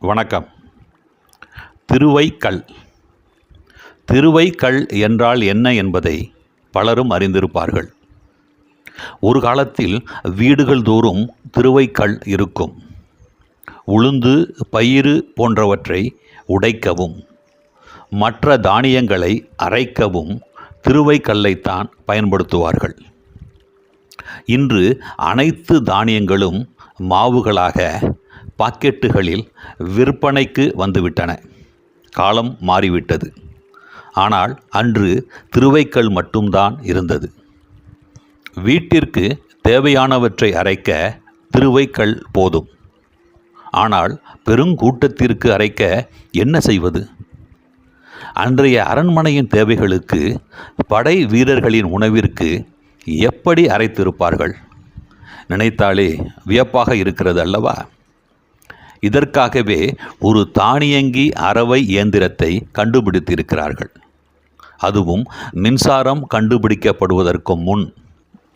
வணக்கம். திருவைக்கல். திருவைக்கல் என்றால் என்ன என்பதை பலரும் அறிந்திருப்பார்கள். ஒரு காலத்தில் வீடுகள் தோறும் திருவைக்கல் இருக்கும். உளுந்து பயிறு போன்றவற்றை உடைக்கவும் மற்ற தானியங்களை அரைக்கவும் திருவைக்கல்லைத்தான் பயன்படுத்துவார்கள். இன்று அனைத்து தானியங்களும் மாவுகளாக பாக்கெட்டுகளில் விற்பனைக்கு வந்துவிட்டன. காலம் மாறிவிட்டது. ஆனால் அன்று திருவைக்கல் மட்டும்தான் இருந்தது. வீட்டிற்கு தேவையானவற்றை அரைக்க திருவைக்கல் போதும். ஆனால் பெருங்கூட்டத்திற்கு அரைக்க என்ன செய்வது? அன்றைய அரண்மனையின் தேவைகளுக்கு படை வீரர்களின் உணவிற்கு எப்படி அரைத்திருப்பார்கள்? நினைத்தாலே வியப்பாக இருக்கிறது அல்லவா? இதற்காகவே ஒரு தானியங்கி அரவை இயந்திரத்தை கண்டுபிடித்திருக்கிறார்கள். அதுவும் மின்சாரம் கண்டுபிடிக்கப்படுவதற்கு முன்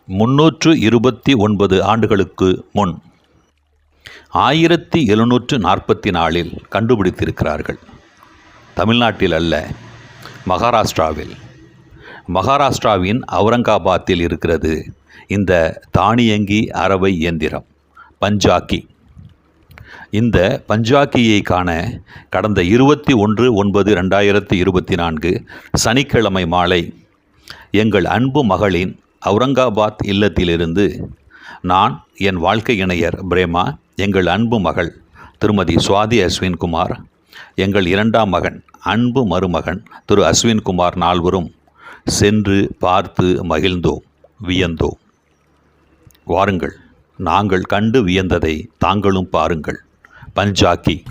முன்னூற்று இருபத்தி ஒன்பது ஆண்டுகளுக்கு முன் ஆயிரத்தி எழுநூற்று நாற்பத்தி நாலில் கண்டுபிடித்திருக்கிறார்கள். தமிழ்நாட்டில் அல்ல மகாராஷ்டிராவில். மகாராஷ்டிராவின் அவுரங்காபாத்தில் இருக்கிறது இந்த தானியங்கி அரவை இயந்திரம் பஞ்சாக்கி. இந்த பஞ்சாக்கியை காண கடந்த இருபத்தி ஒன்று ஒன்பது ரெண்டாயிரத்தி இருபத்தி நான்கு சனிக்கிழமை மாலை எங்கள் அன்பு மகளின் அவுரங்காபாத் இல்லத்திலிருந்து நான் என் வாழ்க்கை இணையர் பிரேமா எங்கள் அன்பு மகள் திருமதி சுவாதி அஸ்வின்குமார் எங்கள் இரண்டாம் மகன் அன்பு மருமகன் திரு அஸ்வின்குமார் நால்வரும் சென்று பார்த்து மகிழ்ந்தோம் வியந்தோம். வாருங்கள். நாங்கள் கண்டு வியந்ததை தாங்களும் பாருங்கள். பஞ்சாக்கி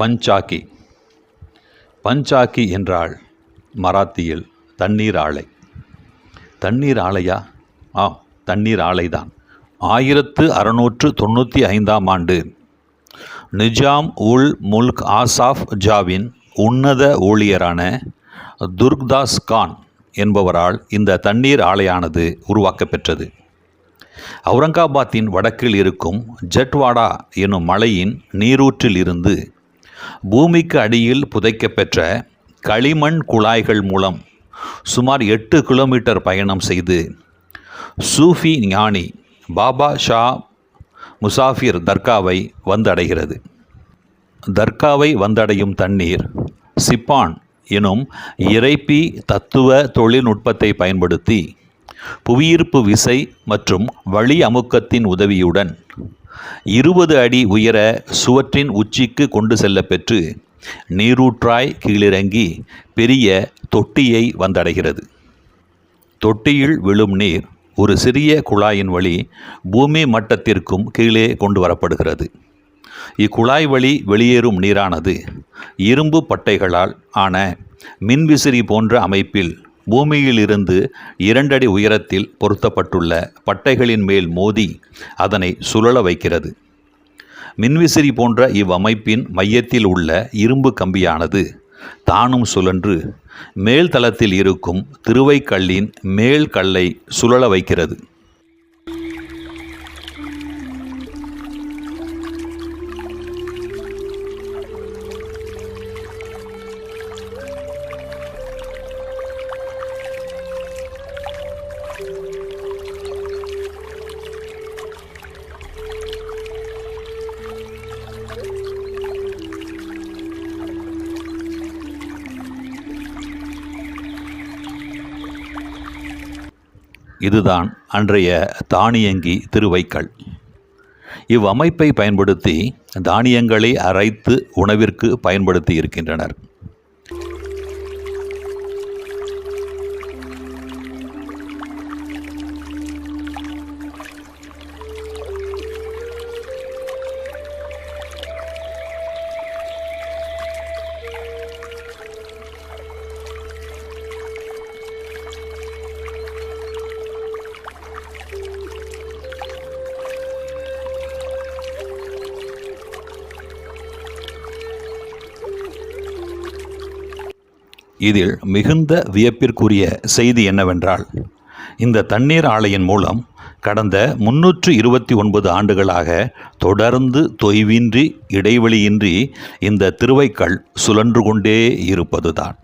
பஞ்சாக்கி. பஞ்சாக்கி என்றால் மராத்தியில் தண்ணீர் ஆலை. தண்ணீர் ஆலையா? ஆம் தண்ணீர் ஆலைதான். ஆயிரத்து அறுநூற்று தொண்ணூற்றி ஐந்தாம் ஆண்டு நிஜாம் உல் முல்க் ஆசாஃப் ஜாவின் உன்னத ஊழியரான துர்க்தாஸ் கான் என்பவரால் இந்த தண்ணீர் ஆலையானது உருவாக்கப்பெற்றது. அவுரங்காபாத்தின் வடக்கில் இருக்கும் ஜட்வாடா எனும் மலையின் நீரூற்றில் இருந்து பூமிக்கு அடியில் புதைக்கப்பெற்ற களிமண் குழாய்கள் மூலம் சுமார் எட்டு கிலோமீட்டர் பயணம் செய்து சூஃபி ஞானி பாபா ஷா முசாஃபிர் தர்காவை வந்தடைகிறது. தர்காவை வந்தடையும் தண்ணீர் சிப்பான் எனும் இறைப்பி தத்துவ தொழில்நுட்பத்தை பயன்படுத்தி புவியீர்ப்பு விசை மற்றும் வழி அமுக்கத்தின் உதவியுடன் இருபது அடி உயர சுவற்றின் உச்சிக்கு கொண்டு செல்லப்பெற்று நீரூற்றாய் கீழிறங்கி பெரிய தொட்டியை வந்தடைகிறது. தொட்டியில் விழும் நீர் ஒரு சிறிய குழாயின் வழி பூமி மட்டத்திற்கும் கீழே கொண்டு வரப்படுகிறது. இக்குழாய் வழி வெளியேறும் நீரானது இரும்பு பட்டைகளால் ஆன மின்விசிறி போன்ற அமைப்பில் பூமியிலிருந்து இரண்டடி உயரத்தில் பொருத்தப்பட்டுள்ள பட்டைகளின் மேல் மோதி அதனை சுழல வைக்கிறது. மின்விசிறி போன்ற இவ்வமைப்பின் மையத்தில் உள்ள இரும்பு கம்பியானது தானும் சுழன்று மேல் தளத்தில் இருக்கும் திருவைக்கல்லின் மேல் கல்லை சுழல வைக்கிறது. இதுதான் அன்றைய தானியங்கி திருவைக்கல். இவ்வமைப்பை பயன்படுத்தி தானியங்களை அரைத்து உணவிற்கு பயன்படுத்தி இருக்கின்றனர். இதில் மிகுந்த வியப்பிற்குரிய செய்தி என்னவென்றால் இந்த தண்ணீர் ஆலையின் மூலம் கடந்த முன்னூற்று இருபத்தி ஒன்பது ஆண்டுகளாக தொடர்ந்து தொய்வின்றி இடைவெளியின்றி இந்த திருவைக்கல் சுழன்று கொண்டே இருப்பதுதான்.